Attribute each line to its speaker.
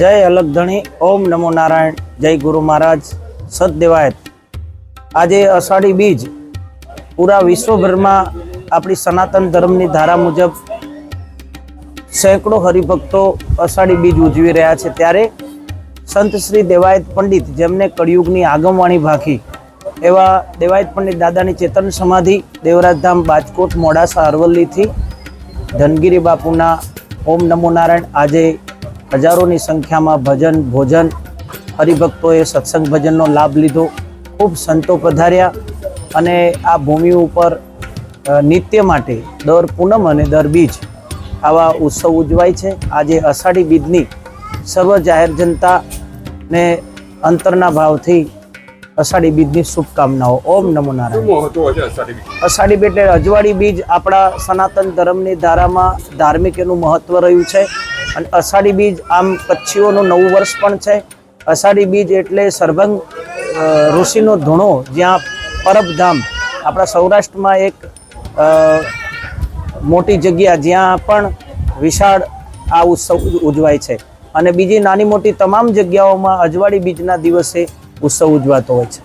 Speaker 1: જય અલગધણી ઓમ નમો નારાયણ, જય ગુરુ મહારાજ સદદેવાયત આજે અષાઢી બીજ પૂરા વિશ્વભરમાં આપણી સનાતન ધર્મની ધારા મુજબ સેંકડો હરિભક્તો અષાઢી બીજ ઉજવી રહ્યા છે. ત્યારે સંત શ્રી દેવાયત પંડિત, જેમને કળિયુગની આગમવાણી ભાખી, એવા દેવાયત પંડિત દાદાની ચેતન સમાધિ દેવરાજધામ બાજકોટ, મોડાસા, અરવલ્લીથી ધનગીરી બાપુના ઓમ નમો નારાયણ આજે હજારોની સંખ્યામાં ભજન ભોજન હરિભક્તોએ સત્સંગ ભજનનો લાભ લીધો. ખૂબ સંતો પધાર્યા અને આ ભૂમિ ઉપર નિત્ય માટે દર પૂનમ અને દર બીજ આવા ઉત્સવ ઉજવાય છે. આજે અષાઢી બીજની સર્વ જાહેર જનતાને અંતરના ભાવથી અષાઢી બીજની શુભકામનાઓ. ઓમ નમો નારાયણ.
Speaker 2: અષાઢી બીજ
Speaker 1: એટલે અજવાળી બીજ આપણા સનાતન ધર્મની ધારામાં ધાર્મિક એનું મહત્વ રહ્યું છે. અને અષાઢી બીજ આમ કચ્છીઓનું નવું વર્ષ પણ છે. અષાઢી બીજ એટલે સર્વંગ ઋષિનો ધૂણો, જ્યાં પરબધામ, આપણા સૌરાષ્ટ્રમાં એક મોટી જગ્યા જ્યાં પણ વિશાળ આ ઉત્સવ ઉજવાય છે. અને બીજી નાની મોટી તમામ જગ્યાઓમાં અજવાળી બીજના દિવસે ઉત્સવ ઉજવાતો હોય છે.